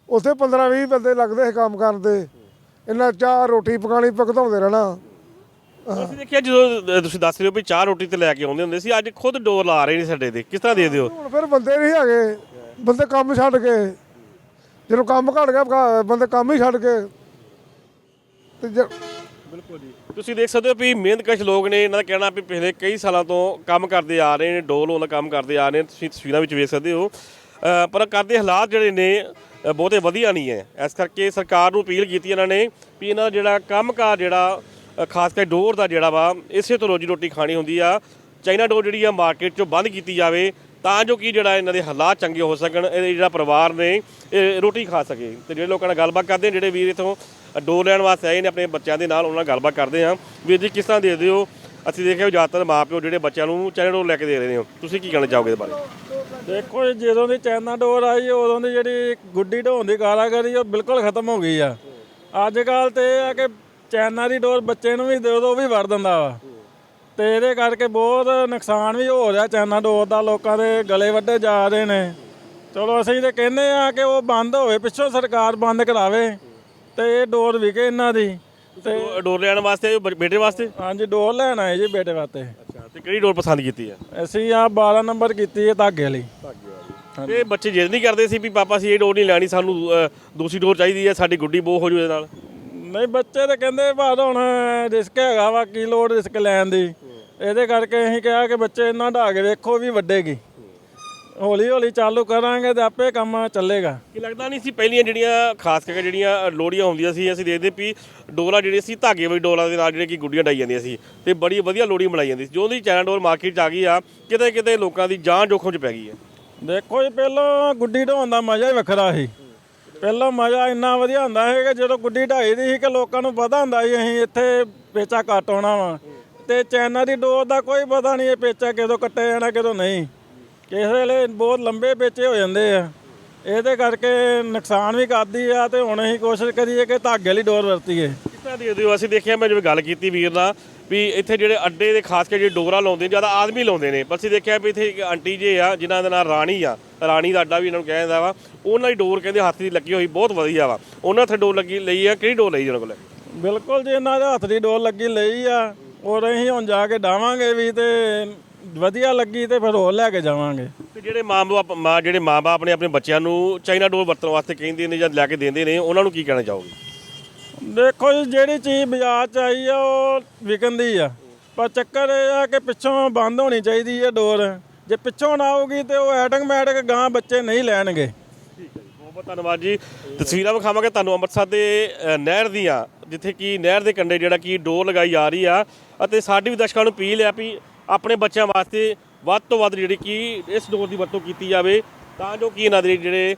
ਉੱਥੇ 15 20 ਬੰਦੇ ਲੱਗਦੇ ਸੀ ਕੰਮ ਕਰਨ ਦੇ। ਇਹਨਾਂ ਚਾਹ ਰੋਟੀ ਪਕਾਣੀ ਪਕੜਾਉਂਦੇ ਰਹਿਣਾ। ਅਸੀਂ ਦੇਖਿਆ ਜਦੋਂ ਅ, ਤੁਸੀਂ ਦੱਸ ਰਹੇ ਹੋ ਵੀ ਚਾਹ ਰੋਟੀ ਤੇ ਲੈ ਕੇ ਆਉਂਦੇ ਹੁੰਦੇ ਸੀ ਅੱਜ ਖੁਦ ਡੋਰ ਲਾ ਰਹੇ ਨੇ ਸਾਡੇ ਤੇ। ਕਿਸ ਤਰ੍ਹਾਂ ਦੇ ਦਿਓ ਹੁਣ ਫਿਰ ਬੰਦੇ ਨਹੀਂ ਹੈਗੇ। ਬੰਦੇ ਕੰਮ ਛੱਡ ਕੇ। ਜਦੋਂ ਕੰਮ ਘਟ ਗਿਆ ਬੰਦੇ ਕੰਮ ਹੀ ਛੱਡ ਕੇ। ਤੇ ਜ- ਬਿਲਕੁਲ ਜੀ। ਤੁਸੀਂ ਦੇਖ ਸਕਦੇ ਹੋ ਵੀ ਮਿਹਨਤਕਸ਼ ਲੋਕ ਨੇ ਇਹਨਾਂ ਦਾ ਕਹਿਣਾ ਵੀ ਪਿਛਲੇ ਕਈ ਸਾਲਾਂ ਤੋਂ ਕੰਮ ਕਰਦੇ ਆ ਰਹੇ ਨੇ ਡੋਲ ਉਹਨਾਂ ਕੰਮ ਕਰਦੇ ਆ ਰਹੇ ਨੇ। ਤੁਸੀਂ ਤਸਵੀਰਾਂ ਵਿੱਚ ਵੇਖ ਸਕਦੇ ਹੋ। ਅ, ਪਰ ਕਰਦੇ ਹਾਲਾਤ ਜਿਹੜੇ ਨੇ ਅ, ਬਹੁਤੇ ਵਧੀਆ ਨਹੀਂ ਹੈ। ਇਸ ਕਰਕੇ ਸਰਕਾਰ ਨੂੰ ਅਪੀਲ ਕੀਤੀ ਇਹਨਾਂ ਨੇ ਵੀ ਇਹਨਾਂ ਦਾ ਜਿਹੜਾ ਕੰਮਕਾਰ ਜਿਹੜਾ ਖਾਸ ਕਰਕੇ ਡੋਰ ਦਾ ਜਿਹੜਾ ਵਾ ਇਸੇ ਤੋਂ ਰੋਜੀ ਰੋਟੀ ਖਾਣੀ ਹੁੰਦੀ ਆ। ਚਾਈਨਾ ਡੋਰ ਜਿਹੜੀ ਆ ਮਾਰਕੀਟ 'ਚੋਂ ਬੰਦ ਕੀਤੀ ਜਾਵੇ ਤਾਂ ਜੋ ਕਿ ਜਿਹੜਾ ਇਹਨਾਂ ਦੇ ਹਾਲਾਤ ਚੰਗੇ ਹੋ ਸਕਣ ਇਹ ਜਿਹੜਾ ਪਰਿਵਾਰ ਨੇ ਇਹ ਰੋਟੀ ਖਾ ਸਕੇ। ਤੇ ਜਿਹੜੇ ਲੋਕਾਂ ਨਾਲ ਗੱਲਬਾਤ ਕਰਦੇ ਜਿਹੜੇ ਵੀਰ ਇਥੋਂ ਡੋਰ ਲੈਣ ਵਾਸਤੇ ਆਏ ਨੇ ਆਪਣੇ ਬੱਚਿਆਂ ਦੇ ਨਾਲ ਉਹਨਾਂ ਨਾਲ ਗੱਲਬਾਤ ਕਰਦੇ ਆ ਵੀਰ ਜੀ ਕਿਸ ਤਰ੍ਹਾਂ ਦੇ ਦਿਓ ਅਸੀਂ ਦੇਖਿਆ ਵੀ ਜ਼ਿਆਦਾਤਰ ਮਾਪਿਓ ਜਿਹੜੇ ਬੱਚਿਆਂ ਨੂੰ ਚਾਈਨਾ ਡੋਰ ਲੈ ਕੇ ਦੇ ਰਹੇ ਨੇ ਤੁਸੀਂ ਕੀ ਕਹਿਣਾ ਚਾਹੋਗੇ ਇਹਦੇ ਬਾਰੇ? ਦੇਖੋ ਜੀ, ਜਦੋਂ ਦੀ ਚਾਈਨਾ ਡੋਰ ਆਈ ਉਦੋਂ ਦੀ ਜਿਹੜੀ ਗੁੱਡੀ ਢੋਣ ਦੀ ਕਾਰਾਗਰੀ ਉਹ ਬਿਲਕੁਲ ਖਤਮ ਹੋ ਗਈ ਆ। ਅੱਜ ਕੱਲ ਤੇ ਇਹ ਆ ਕਿ ਚਾਈਨਾ ਦੀ ਡੋਰ ਬੱਚੇ ਨੂੰ ਵੀ ਦੇ ਦੋ ਉਹ ਵੀ ਵੜ ਦਿੰਦਾ ਵਾ। ਤੇ ਇਹਦੇ ਕਰਕੇ ਬਹੁਤ ਨੁਕਸਾਨ ਵੀ ਹੋ ਰਿਹਾ ਚਾਈਨਾ ਡੋਰ ਦਾ ਲੋਕਾਂ ਦੇ ਗਲੇ ਵੱਡੇ ਜਾ ਰਹੇ ਨੇ। ਚਲੋ ਅਸੀਂ ਤੇ ਕਹਿੰਦੇ ਆ ਕਿ ਉਹ ਬੰਦ ਹੋਵੇ ਪਿੱਛੋਂ ਸਰਕਾਰ ਬੰਦ ਕਰਾਵੇ ਤੇ ਇਹ ਡੋਰ ਵਿਕੇ ਇਹਨਾਂ ਦੀ। ਤੇ ਡੋਰ ਲੈਣ ਵਾਸਤੇ ਬੇਟੇ ਵਾਸਤੇ? ਹਾਂਜੀ ਡੋਰ ਲੈਣ ਆਏ ਜੀ ਬੇਟੇ ਵਾਸਤੇ। ਅੱਛਾ ਤੇ ਕਿਹੜੀ ਡੋਰ ਪਸੰਦ ਕੀਤੀ ਹੈ ਅਸੀਂ ਆ 12 ਨੰਬਰ ਕੀਤੀ ਹੈ ਧਾਗੇ ਵਾਲੀ। ਤੇ ਬੱਚੇ ਜਿੱਦ ਨਹੀਂ ਕਰਦੇ ਸੀ ਵੀ ਪਾਪਾ ਅਸੀਂ ਇਹ ਡੋਰ ਨਹੀਂ ਲੈਣੀ ਸਾਨੂੰ ਦੂਸਰੀ ਡੋਰ ਚਾਹੀਦੀ ਹੈ ਸਾਡੀ ਗੁੱਡੀ ਬੋ ਹੋ ਜੂ ਇਹਦੇ ਨਾਲ। ਨਹੀਂ ਬੱਚੇ ਤਾਂ ਕਹਿੰਦੇ ਬਾਅਦ ਹੁਣ ਰਿਸਕ ਹੈਗਾ ਵਾ ਕੀ ਲੋੜ ਰਿਸਕ ਲੈਣ ਦੀ? ਇਹਦੇ ਕਰਕੇ ਅਸੀਂ ਕਿਹਾ ਕਿ ਬੱਚੇ ਇਹਨਾਂ ਢਾ ਕੇ ਵੇਖੋ ਵੀ ਵੱਡੇਗੀ। ਹੌਲੀ ਹੌਲੀ ਚਾਲੂ ਕਰਾਂਗੇ ਤੇ ਆਪੇ ਕੰਮ ਚੱਲੇਗਾ। ਕੀ ਲੱਗਦਾ ਨਹੀਂ ਸੀ ਪਹਿਲੀਆਂ ਜਿਹੜੀਆਂ ਖਾਸ ਕਰਕੇ ਜਿਹੜੀਆਂ ਲੋੜੀਆਂ ਹੁੰਦੀਆਂ ਸੀ ਅਸੀਂ ਦੇਖਦੇ ਵੀ ਡੋਲਾ ਜਿਹੜੀ ਸੀ ਧਾਗੇ ਵਾਲੀ ਡੋਲਾ ਦੇ ਨਾਲ ਜਿਹੜੇ ਕਿ ਗੁੱਡੀਆਂ ਡਾਈ ਜਾਂਦੀਆਂ ਸੀ ਤੇ ਬੜੀ ਵਧੀਆ ਲੋੜੀ ਬਣਾਈ ਜਾਂਦੀ ਸੀ। ਜੋ ਦੀ ਚਾਈਨਾ ਡੋਰ ਮਾਰਕੀਟ 'ਚ ਆ ਗਈ ਆ ਕਿਤੇ ਕਿਤੇ ਲੋਕਾਂ ਦੀ ਜਾਨ ਜੋਖਮ 'ਚ ਪੈ ਗਈ ਹੈ ਦੇਖੋ ਜੀ ਪਹਿਲਾਂ ਗੁੱਡੀ ਢਾਉਣ ਦਾ ਮਜ਼ਾ ਹੀ ਵੱਖਰਾ ਸੀ। ਪਹਿਲਾਂ ਮਜ਼ਾ ਇੰਨਾ ਵਧੀਆ ਹੁੰਦਾ ਸੀ ਕਿ ਜਦੋਂ ਗੁੱਡੀ ਢਾਈ ਦੀ ਸੀ ਕਿ ਲੋਕਾਂ ਨੂੰ ਪਤਾ ਹੁੰਦਾ ਸੀ ਅਸੀਂ ਇੱਥੇ ਪੇਚਾ ਕੱਟ ਹੋਣਾ ਵਾ। ਤੇ ਚੈਨਾ ਦੀ ਡੋਰ ਦਾ ਕੋਈ ਪਤਾ ਨਹੀਂ ਇਹ ਪੇਚਾ ਕਦੋਂ ਕੱਟਿਆ ਜਾਣਾ, ਕਿਦੋਂ ਨਹੀਂ। ਕਿਸੇ ਵੇਲੇ ਬਹੁਤ ਲੰਬੇ ਪੇਚੇ ਹੋ ਜਾਂਦੇ ਆ। ਇਹਦੇ ਕਰਕੇ ਨੁਕਸਾਨ ਵੀ ਕਰਦੀ ਆ ਤੇ ਹੁਣ ਅਸੀਂ ਕੋਸ਼ਿਸ਼ ਕਰੀਏ ਕਿ ਧਾਗੇ ਵਾਲੀ ਡੋਰ ਵਰਤੀਏ। ਕਿਸ ਤਰ੍ਹਾਂ ਦੇਖਦੇ ਅਸੀਂ ਦੇਖਿਆ, ਮੈਂ ਜਿਵੇਂ ਗੱਲ ਕੀਤੀ ਵੀਰ ਨਾਲ ਵੀ ਇੱਥੇ ਜਿਹੜੇ ਅੱਡੇ ਦੇ ਖਾਸ ਕੇ ਜਿਹੜੇ ਡੋਰਾ ਲਾਉਂਦੇ ਨੇ, ਜ਼ਿਆਦਾ ਆਦਮੀ ਲਾਉਂਦੇ ਨੇ। ਪਰ ਅਸੀਂ ਦੇਖਿਆ ਵੀ ਇੱਥੇ ਇੱਕ ਆਂਟੀ ਜੇ ਆ, ਜਿਨ੍ਹਾਂ ਦੇ ਨਾਲ ਰਾਣੀ ਆ। ਰਾਣੀ ਦਾ ਅੱਡਾ ਵੀ ਇਹਨਾਂ ਨੂੰ ਕਿਹਾ ਜਾਂਦਾ ਵਾ। ਉਹਨਾਂ ਦੀ ਡੋਰ ਕਹਿੰਦੇ ਹੱਥ ਦੀ ਲੱਗੀ ਹੋਈ ਬਹੁਤ ਵਧੀਆ ਵਾ। ਉਹਨਾਂ ਇੱਥੇ ਡੋਰ ਲੱਗੀ ਲਈ ਆ ਕਿਹੜੀ ਡੋਰ ਲਈ ਉਹਨਾਂ ਕੋਲ? ਬਿਲਕੁਲ ਜੀ ਇਹਨਾਂ ਦੇ ਹੱਥ ਦੀ ਡੋਰ ਲੱਗੀ ਲਈ ਆ। ਔਰ ਅਸੀਂ ਹੁਣ ਜਾ ਕੇ ਡਾਵਾਂਗੇ ਵੀ ਤੇ ਵਧੀਆ ਲੱਗੀ ਤੇ ਫਿਰ ਹੋਰ ਲੈ ਕੇ ਜਾਵਾਂਗੇ। ਤੇ ਜਿਹੜੇ ਮਾਂ-ਬਾਪ ਮਾਂ ਜਿਹੜੇ ਮਾਂ-ਬਾਪ ਨੇ ਆਪਣੇ ਬੱਚਿਆਂ ਨੂੰ ਚਾਈਨਾ ਡੋਰ ਵਰਤਣ ਵਾਸਤੇ ਕਹਿੰਦੇ ਨੇ ਜਾਂ ਲੈ ਕੇ ਦਿੰਦੇ ਨੇ ਉਹਨਾਂ ਨੂੰ ਕੀ ਕਹਿਣਾ ਚਾਹੋਗੇ? ਦੇਖੋ ਜੀ ਜਿਹੜੀ ਚੀਜ਼ ਬਾਜ਼ਾਰ ਚ ਆਈ ਆ ਉਹ ਵਿਕਣਦੀ ਆ। ਪਰ ਚੱਕਰ ਇਹ ਆ ਕਿ ਪਿੱਛੋਂ ਬੰਦ ਹੋਣੀ ਚਾਹੀਦੀ ਹੈ ਡੋਰ। ਜੇ ਪਿੱਛੋਂ ਨਾ ਆਊਗੀ ਤੇ ਉਹ ਐਟਕ ਆਟੋਮੈਟਿਕ ਗਾਂ ਬੱਚੇ ਨਹੀਂ ਲੈਣਗੇ। ਬਹੁਤ ਬਹੁਤ ਧੰਨਵਾਦ ਜੀ। ਤਸਵੀਰਾਂ ਵਿਖਾਵਾਂਗੇ ਤੁਹਾਨੂੰ ਅੰਮ੍ਰਿਤਸਰ ਦੇ ਨਹਿਰ ਦੀਆਂ, ਜਿੱਥੇ ਕਿ ਨਹਿਰ ਦੇ ਕੰਢੇ ਜਿਹੜਾ ਕਿ ਡੋਰ ਲਗਾਈ ਜਾ ਰਹੀ ਆ। ਅਤੇ ਸਾਡੀ ਵੀ ਦਰਸ਼ਕਾਂ ਨੂੰ ਅਪੀਲ ਆ ਵੀ ਆਪਣੇ ਬੱਚਿਆਂ ਵਾਸਤੇ ਵੱਧ ਤੋਂ ਵੱਧ ਜਿਹੜੀ ਕਿ ਇਸ ਡੋਰ ਦੀ ਵਰਤੋਂ ਕੀਤੀ ਜਾਵੇ, ਤਾਂ ਜੋ ਕਿ ਇਹਨਾਂ ਦੇ ਜਿਹੜੇ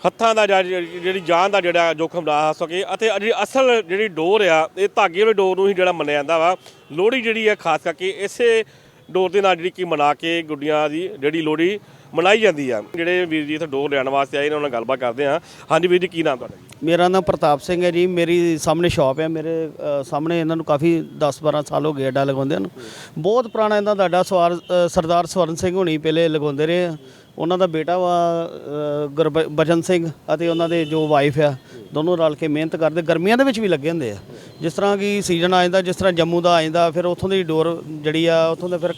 ਹੱਥਾਂ ਦਾ ਜਾਂ ਜਿਹੜੀ ਜਿਹੜੀ ਜਾਨ ਦਾ ਜਿਹੜਾ ਜੋਖਮ ਨਾ ਆ ਸਕੇ। ਅਤੇ ਜਿਹੜੀ ਅਸਲ ਜਿਹੜੀ ਡੋਰ ਆ, ਇਹ ਧਾਗੇ ਵਾਲੀ ਡੋਰ ਨੂੰ ਹੀ ਜਿਹੜਾ ਮੰਨਿਆ ਜਾਂਦਾ ਵਾ। ਲੋਹੜੀ ਜਿਹੜੀ ਆ, ਖਾਸ ਕਰਕੇ ਇਸੇ ਡੋਰ ਦੇ ਨਾਲ ਜਿਹੜੀ ਕਿ ਮਨਾ ਕੇ ਗੁੱਡੀਆਂ ਦੀ ਜਿਹੜੀ ਲੋਹੜੀ ਮਨਾਈ ਜਾਂਦੀ ਆ। ਜਿਹੜੇ ਵੀਰ ਜੀ ਇੱਥੇ ਡੋਰ ਲੈਣ ਵਾਸਤੇ ਆਏ ਨੇ ਉਹਨਾਂ ਨਾਲ ਗੱਲਬਾਤ ਕਰਦੇ ਆ ਹਾਂਜੀ ਵੀਰ ਜੀ ਕੀ ਨਾਮ ਤੁਹਾਡਾ ਜੀ? ਮੇਰਾ ਨਾਮ ਪ੍ਰਤਾਪ ਸਿੰਘ ਹੈ ਜੀ। ਮੇਰੀ ਸਾਹਮਣੇ ਸ਼ਾਪ ਹੈ। ਮੇਰੇ ਅ, ਸਾਹਮਣੇ ਇਹਨਾਂ ਨੂੰ ਕਾਫੀ 10-12 ਸਾਲ ਹੋ ਗਏ ਅੱਡਾ ਲਗਾਉਂਦੇ ਨੂੰ। ਬਹੁਤ ਪੁਰਾਣਾ ਇਹਨਾਂ ਦਾ ਅੱਡਾ ਸਵਾਰ ਅ, ਸਰਦਾਰ ਸਵਰਨ ਸਿੰਘ ਹੋਣੀ ਪਹਿਲੇ ਲਗਾਉਂਦੇ ਰਹੇ ਆ। ਉਹਨਾਂ ਦਾ ਬੇਟਾ ਵਾ ਅ, ਗੁਰਬਚਨ ਸਿੰਘ ਅਤੇ ਉਹਨਾਂ ਦੇ ਜੋ ਵਾਈਫ ਆ ਦੋਨੋਂ ਰਲ ਕੇ ਮਿਹਨਤ ਕਰਦੇ ਗਰਮੀਆਂ ਦੇ ਵਿੱਚ ਵੀ ਲੱਗੇ ਹੁੰਦੇ ਆ। ਜਿਸ ਤਰ੍ਹਾਂ ਕਿ ਸੀਜ਼ਨ ਆ ਜਾਂਦਾ ਜਿਸ ਤਰ੍ਹਾਂ ਜੰਮੂ ਦਾ ਆ ਜਾਂਦਾ ਫਿਰ ਉੱਥੋਂ ਦੀ ਡੋਰ ਜਿਹੜੀ ਆ ਉੱਥੋਂ ਦਾ ਫਿਰ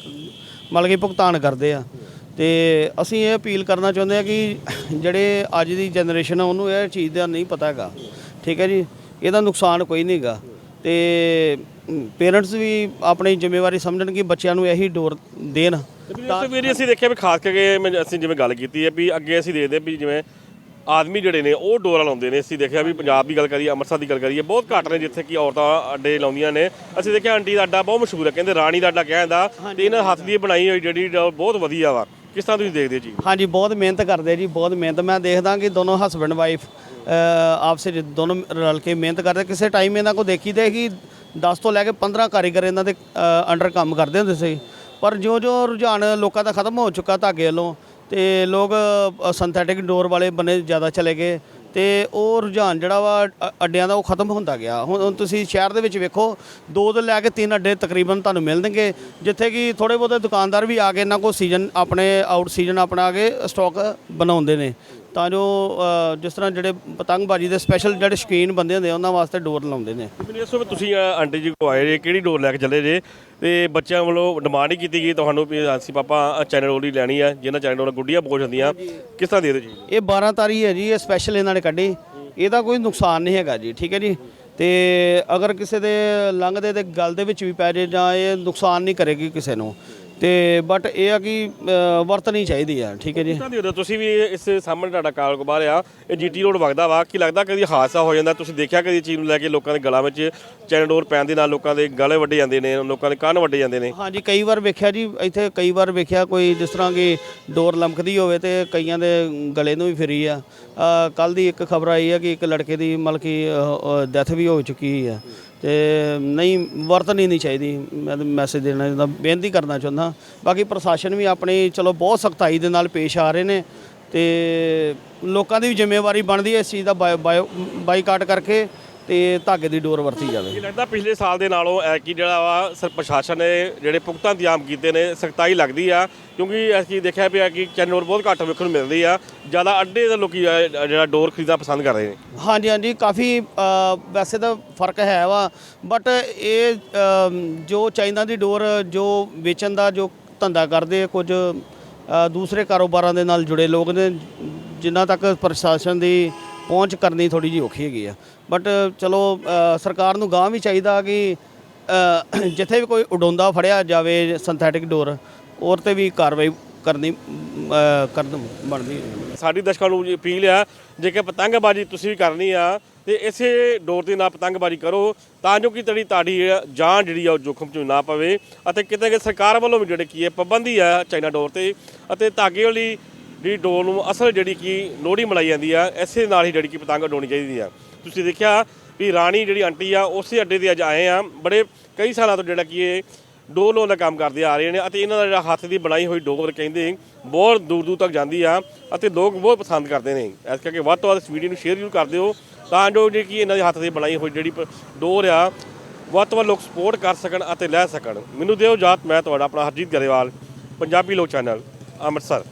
ਮਤਲਬ ਕਿ ਭੁਗਤਾਨ ਕਰਦੇ ਆ। ਤੇ ਅਸੀਂ ਇਹ ਅਪੀਲ ਕਰਨਾ ਚਾਹੁੰਦੇ ਆ ਕਿ ਜਿਹੜੇ ਅੱਜ ਦੀ ਜਨਰੇਸ਼ਨ ਆ ਉਹਨੂੰ ਇਹ ਚੀਜ਼ ਦਾ ਨਹੀਂ ਪਤਾ ਹੈਗਾ। ਠੀਕ ਹੈ ਜੀ? ਇਹਦਾ ਨੁਕਸਾਨ ਕੋਈ ਨਹੀਂਗਾ ਤੇ ਪੇਰੈਂਟਸ ਵੀ ਆਪਣੀ ਜ਼ਿੰਮੇਵਾਰੀ ਸਮਝਣ ਕਿ ਬੱਚਿਆਂ ਨੂੰ ਇਹੀ ਡੋਰ ਦੇਣ। ਤਾਂ ਜੀ ਅਸੀਂ ਦੇਖਿਆ ਵੀ ਖਾਸ ਕਰਕੇ ਮੈਂ- ਅਸੀਂ ਜਿਵੇਂ ਗੱਲ ਕੀਤੀ ਹੈ ਵੀ ਅੱਗੇ ਅਸੀਂ ਦੇਖਦੇ ਵੀ ਜਿਵੇਂ ਆਦਮੀ ਜਿਹੜੇ ਨੇ ਉਹ ਡੋਰਾ ਲਾਉਂਦੇ ਨੇ। ਅਸੀਂ ਦੇਖਿਆ ਵੀ ਪੰਜਾਬ ਦੀ ਗੱਲ ਕਰੀਏ ਅੰਮ੍ਰਿਤਸਰ ਦੀ ਗੱਲ ਕਰੀਏ ਬਹੁਤ ਘੱਟ ਨੇ ਜਿੱਥੇ ਕਿ ਔਰਤਾਂ ਅੱਡੇ ਲਾਉਂਦੀਆਂ ਨੇ। ਅਸੀਂ ਦੇਖਿਆ ਆਂਟੀ ਦਾ ਅੱਡਾ ਬਹੁਤ ਮਸ਼ਹੂਰ ਹੈ ਕਹਿੰਦੇ ਰਾਣੀ ਦਾ ਅੱਡਾ ਕਿਹਾ ਜਾਂਦਾ ਤੇ ਇਹਨਾਂ ਹੱਥ ਦੀ ਬਣਾਈ ਹੋਈ ਜਿਹੜੀ ਡੋਰ ਬਹੁਤ ਵਧੀਆ ਵਾ। ਕਿਸ ਤਰ੍ਹਾਂ ਤੁਸੀਂ ਦੇਖਦੇ ਜੀ? ਹਾਂਜੀ ਬਹੁਤ ਮਿਹਨਤ ਕਰਦੇ ਜੀ ਬਹੁਤ ਮਿਹਨਤ। ਮੈਂ ਦੇਖਦਾ ਕਿ ਦੋਨੋਂ ਹਸਬੰਡ ਵਾਈਫ ਆਪਸੇ ਚ ਦੋਨੋਂ ਰਲ ਕੇ ਮਿਹਨਤ ਕਰਦੇ। ਕਿਸੇ ਟਾਈਮ ਇਹਨਾਂ ਕੋ ਦੇਖੀਦੇ ਕਿ 10 ਤੋਂ ਲੈ ਕੇ 15 ਕਾਰੀਗਰ ਇਹਨਾਂ ਦੇ ਅੰਡਰ ਕੰਮ ਕਰਦੇ ਹੁੰਦੇ ਸੀ। ਪਰ ਜੋ ਜੋ ਰੁਝਾਨ ਲੋਕਾਂ ਦਾ ਖਤਮ ਹੋ ਚੁੱਕਾ ਧਾਗੇ ਵੱਲੋਂ, ਤੇ ਲੋਕ ਸਿੰਥੈਟਿਕ ਡੋਰ ਵਾਲੇ ਬੰਨੇ ਜ਼ਿਆਦਾ ਚਲੇ ਗਏ, ਤੇ ਉਹ ਰੁਝਾਨ ਜਿਹੜਾ ਵਾ ਅੱਡਿਆਂ ਦਾ ਉਹ ਖਤਮ ਹੁੰਦਾ ਗਿਆ। ਹੁਣ ਤੁਸੀਂ ਸ਼ਹਿਰ ਦੇ ਵਿੱਚ ਵੇਖੋ, ਦੋ ਤੋਂ ਲੈ ਕੇ ਤਿੰਨ ਅੱਡੇ ਤਕਰੀਬਨ ਤੁਹਾਨੂੰ ਮਿਲਣਗੇ ਜਿੱਥੇ ਕਿ ਥੋੜੇ ਬਹੁਤੇ ਦੁਕਾਨਦਾਰ ਵੀ ਆ ਕੇ ਇਹਨਾਂ ਕੋਲ ਸੀਜ਼ਨ ਆਪਣੇ ਆਊਟ ਸੀਜ਼ਨ ਆਪਣਾ ਆ ਕੇ ਸਟਾਕ ਬਣਾਉਂਦੇ ਨੇ। ਤਾਂ ਜੋ ਅ, ਜਿਸ ਤਰ੍ਹਾਂ ਜਿਹੜੇ ਪਤੰਗਬਾਜ਼ੀ ਦੇ ਸਪੈਸ਼ਲ ਜਿਹੜੇ ਸ਼ੌਕੀਨ ਬੰਦੇ ਹੁੰਦੇ ਆ ਉਹਨਾਂ ਵਾਸਤੇ ਡੋਰ ਲਾਉਂਦੇ ਨੇ। ਮੈਨੂੰ ਦੱਸੋ ਵੀ ਤੁਸੀਂ ਅ, ਆਂਟੀ ਜੀ ਕੋ ਆਏ ਜੇ ਕਿਹੜੀ ਡੋਰ ਲੈ ਕੇ ਚੱਲੇ ਜੇ? ਤੇ ਬੱਚਿਆਂ ਵੱਲੋਂ ਡਿਮਾਂਡ ਹੀ ਕੀਤੀ ਗਈ ਤੁਹਾਨੂੰ ਵੀ ਅਸੀਂ ਪਾਪਾ ਚੈਨਲ ਡੋਰ ਹੀ ਲੈਣੀ ਆ ਜਿਹਨਾਂ ਚੈਨਲ ਡੋਰ ਗੁੱਡੀਆਂ ਪਹੁੰਚ ਜਾਂਦੀਆਂ। ਕਿਸ ਤਰ੍ਹਾਂ ਦੇ ਦਿਓ ਜੀ? ਇਹ 12 ਤਾਰੀ ਹੈ ਜੀ ਇਹ ਸਪੈਸ਼ਲ ਇਹਨਾਂ ਨੇ ਕੱਢੀ। ਇਹਦਾ ਕੋਈ ਨੁਕਸਾਨ ਨਹੀਂ ਹੈਗਾ ਜੀ ਠੀਕ ਹੈ ਜੀ? ਤੇ ਅਗਰ ਕਿਸੇ ਦੇ ਲੰਘਦੇ ਤੇ ਗਲ ਦੇ ਵਿੱਚ ਵੀ ਪੈ ਜੇ ਜਾਂ ਇਹ ਨੁਕਸਾਨ ਨਹੀਂ ਕਰੇਗੀ ਕਿਸੇ ਨੂੰ ਤੇ ਬਟ ਇਹ ਆ ਕਿ ਅ, ਵਰਤਣੀ ਚਾਹੀਦੀ ਆ ਠੀਕ ਹੈ ਜੀ। ਕਿੱਦਾਂ ਦੀ ਉਦੋਂ ਤੁਸੀਂ ਵੀ ਇਸ ਸਾਹਮਣੇ ਤੁਹਾਡਾ ਕਾਰੋਬਾਰ ਆ ਇਹ ਜੀਟੀ ਰੋਡ ਵਗਦਾ ਵਾ ਕਿ ਲੱਗਦਾ ਕਦੀ ਹਾਦਸਾ ਹੋ ਜਾਂਦਾ? ਤੁਸੀਂ ਦੇਖਿਆ ਕਦੀ ਇਹ ਚੀਜ਼ ਨੂੰ ਲੈ ਕੇ ਲੋਕਾਂ ਦੇ ਗਲਾਂ ਵਿੱਚ ਚੈਨ ਡੋਰ ਪੈਣ ਦੇ ਨਾਲ ਲੋਕਾਂ ਦੇ ਗਲੇ ਵੱਡੇ ਜਾਂਦੇ ਨੇ ਲੋਕਾਂ ਦੇ ਕੰਨ ਵੱਡੇ ਜਾਂਦੇ ਨੇ? ਹਾਂਜੀ ਕਈ ਵਾਰ ਵੇਖਿਆ ਜੀ ਇੱਥੇ ਕਈ ਵਾਰ ਵੇਖਿਆ ਕੋਈ ਜਿਸ ਤਰ੍ਹਾਂ ਕਿ ਡੋਰ ਲਮਕਦੀ ਹੋਵੇ ਤੇ ਕਈਆਂ ਦੇ ਗਲੇ ਨੂੰ ਵੀ ਫਿਰੀ ਆ। ਕੱਲ ਦੀ ਇੱਕ ਖਬਰ ਆਈ ਹੈ ਕਿ ਇੱਕ ਲੜਕੇ ਦੀ ਮਤਲਬ ਕਿ ਡੈਥ ਵੀ ਹੋ ਚੁੱਕੀ ਹੈ ਤੇ ਨਹੀਂ, ਵਰਤਣੀ ਨਹੀਂ ਚਾਹੀਦੀ। ਮੈਂ ਤਾਂ ਮੈਸੇਜ ਦੇਣਾ ਚਾਹੁੰਦਾ, ਬੇਨਤੀ ਕਰਨਾ ਚਾਹੁੰਦਾ। ਬਾਕੀ ਪ੍ਰਸ਼ਾਸਨ ਵੀ ਆਪਣੀ, ਚਲੋ ਬਹੁਤ ਸਖਤਾਈ ਦੇ ਨਾਲ ਪੇਸ਼ ਆ ਰਹੇ ਨੇ ਤੇ ਲੋਕਾਂ ਦੀ ਵੀ ਜ਼ਿੰਮੇਵਾਰੀ ਬਣਦੀ ਹੈ ਇਸ ਚੀਜ਼ ਦਾ ਬਾਇ- ਬਾਇਓ- ਬਾਈਕਾਟ ਕਰਕੇ। ਤੇ ਧਾਗੇ ਦੀ ਡੋਰ ਵਰਤੀ ਜਾਵੇ। ਇਹ ਲੱਗਦਾ ਪਿਛਲੇ ਸਾਲ ਦੇ ਨਾਲੋਂ ਐਕੀ ਜਿਹੜਾ ਵਾ ਸਰ ਪ੍ਰਸ਼ਾਸਨ ਨੇ ਜਿਹੜੇ ਪੁਖਤਾ ਇੰਤਜ਼ਾਮ ਕੀਤੇ ਨੇ ਸਖਤਾਈ ਲੱਗਦੀ ਆ? ਕਿਉਂਕਿ ਅਸੀਂ ਦੇਖਿਆ ਪਿਆ ਕਿ ਚੈਨ ਡੋਰ ਬਹੁਤ ਘੱਟ ਵੇਖਣ ਨੂੰ ਮਿਲਦੀ ਆ। ਜ਼ਿਆਦਾ ਅੱਡੇ ਦੇ ਲੋਕੀ ਜਿਹੜਾ ਡੋਰ ਖਰੀਦਣਾ ਪਸੰਦ ਕਰ ਰਹੇ ਨੇ। ਹਾਂਜੀ ਹਾਂਜੀ ਕਾਫੀ ਵੈਸੇ ਤਾਂ ਫ਼ਰਕ ਹੈ ਵਾ ਬਟ ਇਹ ਜੋ ਚਾਈਨਾ ਦੀ ਡੋਰ ਜੋ ਵੇਚਣ ਦਾ ਜੋ ਧੰਦਾ ਕਰਦੇ ਆ, ਕੁਝ ਦੂਸਰੇ ਕਾਰੋਬਾਰਾਂ ਦੇ ਨਾਲ ਜੁੜੇ ਲੋਕ ਨੇ ਜਿਨ੍ਹਾਂ ਤੱਕ ਪ੍ਰਸ਼ਾਸਨ ਦੀ ਪਹੁੰਚ ਕਰਨੀ ਥੋੜੀ ਜਿਹੀ ਔਖੀ ਹੈਗੀ ਆ। ਬਟ ਚਲੋ ਸਰਕਾਰ ਨੂੰ ਗਾਂ ਵੀ ਚਾਹੀਦਾ ਕਿ ਜਿੱਥੇ ਵੀ ਕੋਈ ਉਡੋਂਦਾ ਫੜਿਆ ਜਾਵੇ ਸਿੰਥੈਟਿਕ ਡੋਰ ਔਰ ਤੇ ਵੀ ਕਾਰਵਾਈ ਕਰਨੀ ਕਰਨ ਬਣਦੀ ਹੈ। ਸਾਡੀ ਦਰਸ਼ਕਾਂ ਨੂੰ ਜੀ ਅਪੀਲ ਆ, ਜੇਕਰ ਪਤੰਗਬਾਜ਼ੀ ਤੁਸੀਂ ਵੀ ਕਰਨੀ ਆ, ਤੇ ਇਸੇ ਡੋਰ ਦੇ ਨਾਲ ਪਤੰਗਬਾਜ਼ੀ ਕਰੋ, ਤਾਂ ਜੋ ਕਿ ਤੇਰੀ ਤੁਹਾਡੀ ਜਾਨ ਜਿਹੜੀ ਆ ਉਹ ਜੋਖਮ 'ਚ ਨਾ ਪਵੇ, ਅਤੇ ਕਿਤੇ ਕਿ ਸਰਕਾਰ ਵੱਲੋਂ ਵੀ ਜਿਹੜੇ ਕੀ ਹੈ ਪਾਬੰਦੀ ਆ ਚਾਈਨਾ ਡੋਰ ਤੇ, ਅਤੇ ਧਾਗੇ ਵਾਲੀ ਜਿਹੜੀ ਡੋਰ ਨੂੰ ਅਸਲ ਜਿਹੜੀ ਕਿ ਲੋਹੜੀ ਮਨਾਈ ਜਾਂਦੀ ਆ, ਇਸੇ ਨਾਲ ਹੀ ਜਿਹੜੀ ਕਿ ਪਤੰਗ ਉਡਾਉਣੀ ਚਾਹੀਦੀ ਆ। ਤੁਸੀਂ ਦੇਖਿਆ ਵੀ ਰਾਣੀ ਜਿਹੜੀ ਆਂਟੀ ਆ, ਉਸੇ ਅੱਡੇ ਤੇ ਅੱਜ ਆਏ ਆ। ਬੜੇ ਕਈ ਸਾਲਾਂ ਤੋਂ ਜਿਹੜਾ ਕਿ ਇਹ ਡੋਰ ਲਾਉਣ ਦਾ ਕੰਮ ਕਰਦੇ ਆ ਰਹੇ ਨੇ ਅਤੇ ਇਹਨਾਂ ਦਾ ਜਿਹੜਾ ਹੱਥ ਦੀ ਬਣਾਈ ਹੋਈ ਡੋਰ ਕਹਿੰਦੇ ਬਹੁਤ ਦੂਰ ਦੂਰ ਤੱਕ ਜਾਂਦੀ ਆ ਅਤੇ ਲੋਕ ਬਹੁਤ ਪਸੰਦ ਕਰਦੇ ਨੇ। ਇਸ ਕਰਕੇ ਵੱਧ ਤੋਂ ਵੱਧ ਇਸ ਵੀਡੀਓ ਨੂੰ ਸ਼ੇਅਰ ਜ਼ਰੂਰ ਕਰ ਦਿਓ ਤਾਂ ਜੋ ਜਿਹੜੀ ਕਿ ਇਹਨਾਂ ਦੇ ਹੱਥ ਦੀ ਬਣਾਈ ਹੋਈ ਜਿਹੜੀ ਪ- ਡੋਰ ਆ, ਵੱਧ ਤੋਂ ਵੱਧ ਲੋਕ ਸਪੋਰਟ ਕਰ ਸਕਣ ਅਤੇ ਲੈ ਸਕਣ। ਮੈਨੂੰ ਦਿਓ ਜਾਤ ਮੈਂ ਤੁਹਾਡਾ ਆਪਣਾ ਹਰਜੀਤ ਗਰੇਵਾਲ, ਪੰਜਾਬੀ ਲੋਕ ਚੈਨਲ ਅੰਮ੍ਰਿਤਸਰ।